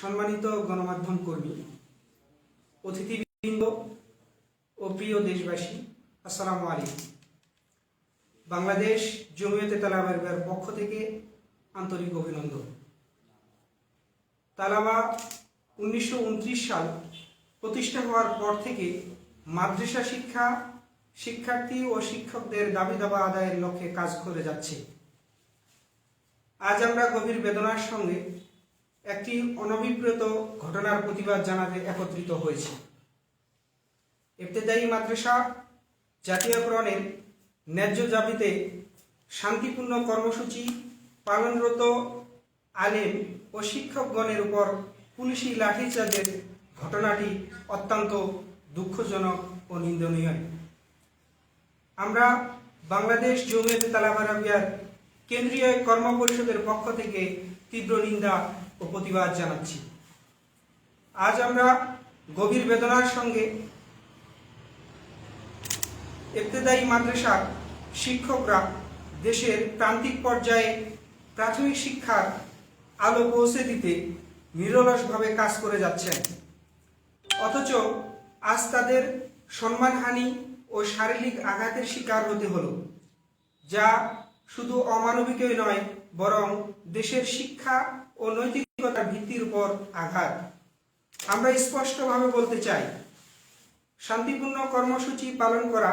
সম্মানিত গণমাধ্যম কর্মী, অতিথিবৃন্দ ও প্রিয় দেশবাসী, আসসালামু আলাইকুম। বাংলাদেশ জমিয়তে তালাবার পক্ষ থেকে আন্তরিক অভিনন্দন। তালাবা উনিশশো উনত্রিশ সাল প্রতিষ্ঠা হওয়ার পর থেকে মাদ্রাসা শিক্ষা, শিক্ষার্থী ও শিক্ষকদের দাবি দাবা আদায়ের লক্ষ্যে কাজ করে যাচ্ছে। আজ আমরা গভীর বেদনার সঙ্গে একটি অনভিপ্রেত ঘটনার প্রতিবাদ জানাতে একত্রিত হয়েছি। ইবতেদায়ী মাদ্রাসা জাতীয়করণের ন্যায্য দাবিতে শান্তিপূর্ণ কর্মসূচি পালনরত আলেম ও শিক্ষকগণের উপর পুলিশি লাঠিচার্জের ঘটনাটি অত্যন্ত দুঃখজনক ও নিন্দনীয়। আমরা বাংলাদেশ জমিয়তে তালাবারাবিয়ার কেন্দ্রীয় কর্ম পরিষদের পক্ষ থেকে তীব্র নিন্দা ও প্রতিবাদ জানাচ্ছি। আজ আমরা গভীর বেদনার সঙ্গে ইবতেদায়ী মাদ্রাসার শিক্ষকরা দেশের প্রান্তিক পর্যায়ে প্রাথমিক শিক্ষার আলো পৌঁছে দিতে নিরলসভাবে কাজ করে যাচ্ছেন। অথচ আজ তাদের সম্মানহানি ও শারীরিক আঘাতের শিকার হতে হলো, যা শুধু অমানবিকই নয়, বরং দেশের শিক্ষা ও নৈতিকতার ভিত্তির উপর আঘাত। আমরা স্পষ্টভাবে বলতে চাই, শান্তিপূর্ণ কর্মসূচি পালন করা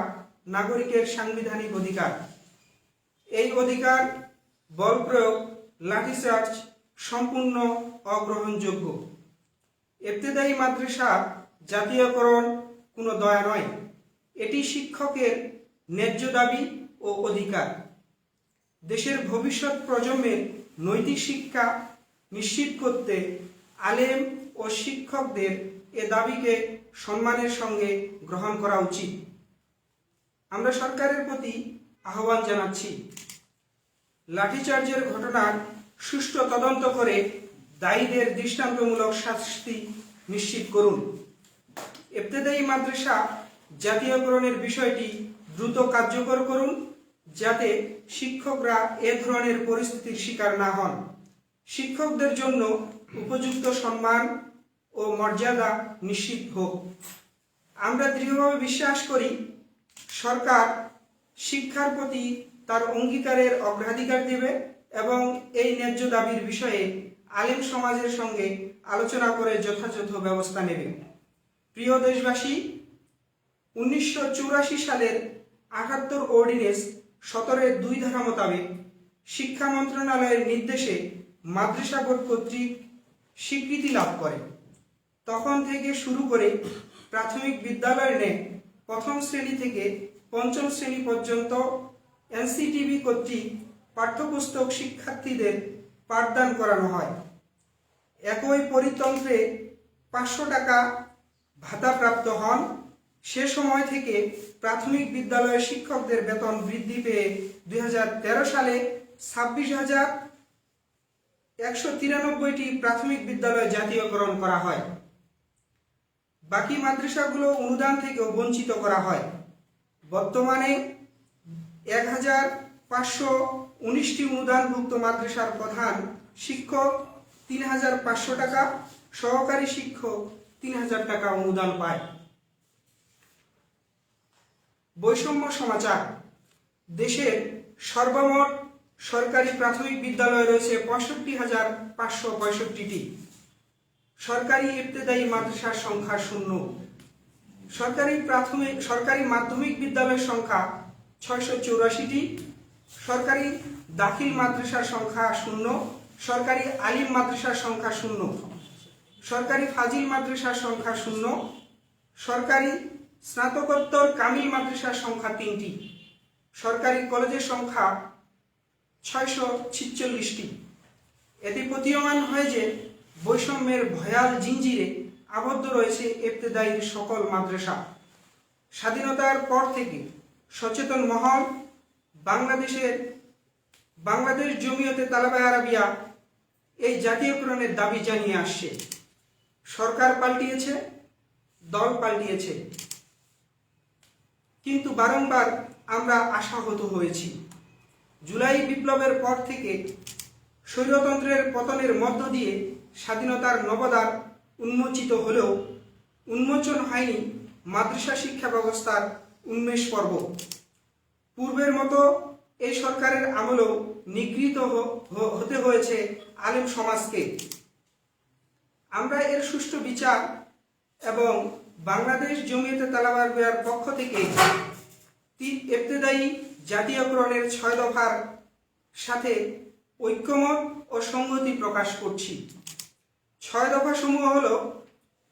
নাগরিকের সাংবিধানিক অধিকার। এই অধিকার, বল প্রয়োগ লাঠিচার্জ সম্পূর্ণ অগ্রহণযোগ্য। ইবতেদায়ী মাদ্রাসা, জাতীয়করণ কোনো দয়া নয়। এটি শিক্ষকের ন্যায্য দাবি ও অধিকার। দেশের ভবিষ্যৎ প্রজন্মের নৈতিক শিক্ষা নিশ্চিত করতে আলেম ও শিক্ষকদের এ দাবিকে সম্মানের সঙ্গে গ্রহণ করা উচিত। আমরা সরকারের প্রতি আহ্বান জানাচ্ছি। লাঠিচার্জের ঘটনার সুষ্ঠু তদন্ত করে দায়ীদের দৃষ্টান্তমূলক শাস্তি নিশ্চিত করুন। ইবতেদায়ী মাদ্রাসা জাতীয়করণের বিষয়টি দ্রুত কার্যকর করুন, যাতে শিক্ষকরা এ ধরনের পরিস্থিতির শিকার না হন। শিক্ষকদের জন্য উপযুক্ত সম্মান ও মর্যাদা নিশ্চিত হোক। আমরা দৃঢ়ভাবে বিশ্বাস করি, সরকার শিক্ষার প্রতি তার অঙ্গীকারের অগ্রাধিকার দেবে এবং এই ন্যায্য দাবির বিষয়ে আলেম সমাজের সঙ্গে আলোচনা করে যথাযথ ব্যবস্থা নেবে। প্রিয় দেশবাসী, উনিশশো চুরাশি সালের আটাত্তর অর্ডিনেন্স সতেরোর দুই ধারা মোতাবেক শিক্ষা মন্ত্রণালয়ের নির্দেশে মাদ্রাসা বোর্ড কর্তৃক স্বীকৃতি লাভ করে। তখন থেকে শুরু করে প্রাথমিক বিদ্যালয়ের ন্যায় প্রথম শ্রেণি থেকে পঞ্চম শ্রেণি পর্যন্ত এনসিটিভি কর্তৃক পাঠ্যপুস্তক শিক্ষার্থীদের পাঠদান করানো হয়। একই পরিতন্ত্রে পাঁচশো টাকা ভাতাপ্রাপ্ত হন। সে সময় থেকে প্রাথমিক বিদ্যালয়ের শিক্ষকদের বেতন বৃদ্ধি পেয়ে দুই হাজার তেরো সালে ছাব্বিশ হাজার একশো তিরানব্বইটি প্রাথমিক বিদ্যালয় জাতীয়করণ করা হয়। বাকি মাদ্রাসাগুলো অনুদান থেকেও বঞ্চিত করা হয়। বর্তমানে এক হাজার পাঁচশো উনিশটি অনুদানভুক্ত মাদ্রাসার প্রধান শিক্ষক তিন হাজার পাঁচশো টাকা, সহকারী শিক্ষক তিন হাজার টাকা অনুদান পায়। বৈষম্য সমাচার, দেশের সর্বমোট সরকারি প্রাথমিক বিদ্যালয় রয়েছে পঁয়ষট্টি হাজার পাঁচশো পঁয়ষট্টিটি। সরকারি ইবতেদায়ী মাদ্রাসার সংখ্যা শূন্য। সরকারি প্রাথমিক সরকারি মাধ্যমিক বিদ্যালয়ের সংখ্যা ছয়শো চৌরাশিটি। সরকারি দাখিল মাদ্রাসার সংখ্যা শূন্য। সরকারি আলিম মাদ্রাসার সংখ্যা শূন্য। সরকারি ফাজিল মাদ্রাসার সংখ্যা শূন্য। সরকারি স্নাতকোত্তর কামিল মাদ্রাসার সংখ্যা তিনটি। সরকারি কলেজের সংখ্যা ছয়শো ছিচল্লিশটি। এতে প্রতীয়মান হয় যে, বৈষম্যের ভয়াল জিঞ্জিরে আবদ্ধ রয়েছে ইবতেদায়ীর সকল মাদ্রাসা। স্বাধীনতার পর থেকে সচেতন মহল, বাংলাদেশের, বাংলাদেশ জমিয়তে তালাবা আরাবিয়া এই জাতীয়করণের দাবি জানিয়ে আসছে। সরকার পাল্টিয়েছে, দল পাল্টিয়েছে। কিন্তু বারংবার আমরা আশাহত হয়েছি। জুলাই বিপ্লবের পর থেকে স্বৈরতন্ত্রের পতনের মধ্য দিয়ে স্বাধীনতার নবদ্বার উন্মোচিত হলেও উন্মোচন হয়নি মাদ্রাসা শিক্ষা ব্যবস্থার উন্মেষ পর্ব। পূর্বের মতো এই সরকারের আমলেও নিগৃহীত হতে হয়েছে আলেম সমাজকে। আমরা এর সুষ্ঠু বিচার এবং বাংলাদেশ জমিয়তে তালাবার পক্ষ থেকে তিন ইবতেদায়ী জাতীয়করণের ছয় দফার সাথে ঐক্যমত ও সংহতি প্রকাশ করছি। ছয় দফা সমূহ হল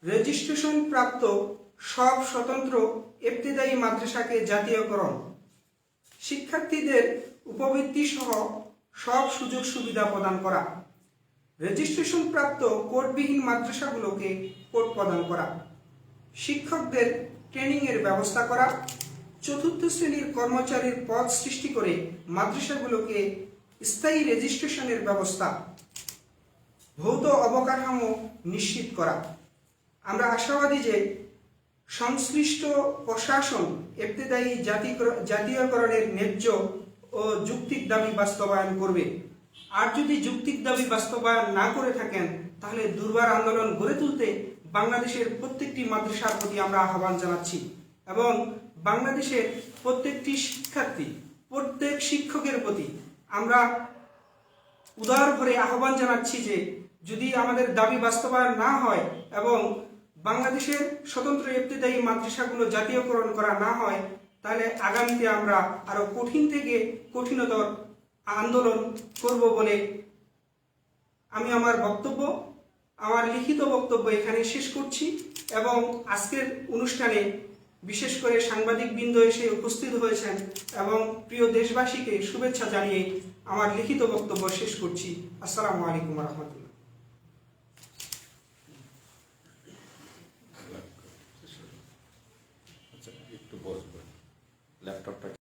রেজিস্ট্রেশন প্রাপ্ত সব স্বতন্ত্র ইবতেদায়ী মাদ্রাসাকে জাতীয়করণ। শিক্ষার্থীদের উপবৃত্তি সহ সব সুযোগ সুবিধা প্রদান করা। রেজিস্ট্রেশন প্রাপ্ত কোর্টবিহীন মাদ্রাসাগুলোকে কোর্ট প্রদান করা। শিক্ষকদের ট্রেনিংয়ের ব্যবস্থা করা। চতুর্থ শ্রেণির কর্মচারীর পদ সৃষ্টি করে মাদ্রাসাগুলোকে স্থায়ী রেজিস্ট্রেশনের ব্যবস্থা, ভৌত অবকাঠামো নিশ্চিত করা। আমরা আশাবাদী যে সংশ্লিষ্ট প্রশাসন জাতিকর- জাতীয়করণের ন্যায্য ও যুক্তিক দাবি বাস্তবায়ন করবে। আর যদি যুক্তিক দাবি বাস্তবায়ন না করে থাকেন, তাহলে দুর্বার আন্দোলন গড়ে তুলতে বাংলাদেশের প্রত্যেকটি মাদ্রাসার প্রতি আমরা আহ্বান জানাচ্ছি এবং বাংলাদেশের প্রত্যেকটি শিক্ষার্থী, প্রত্যেক শিক্ষকের প্রতি আমরা উদার ভরে আহ্বান জানাচ্ছি যে যদি আমাদের দাবি বাস্তবায়ন না হয় এবং বাংলাদেশের স্বতন্ত্র ইবতেদায়ী মাদ্রাসাগুলো জাতীয়করণ করা না হয়, তাহলে আগামীতে আমরা আরও কঠিন থেকে কঠিনতর আন্দোলন করব বলে আমি আমার বক্তব্য, আমার লিখিত বক্তব্য এখানে শেষ করছি এবং আজকের অনুষ্ঠানে বিশেষ করে সাংবাদিক বৃন্দ এসে উপস্থিত হয়েছেন এবং প্রিয় দেশবাসীকে শুভেচ্ছা জানিয়ে আমার লিখিত বক্তব্য শেষ করছি। আসসালামু আলাইকুম রহমতুল্লাহ আচ্ছা ল্যাপটপটা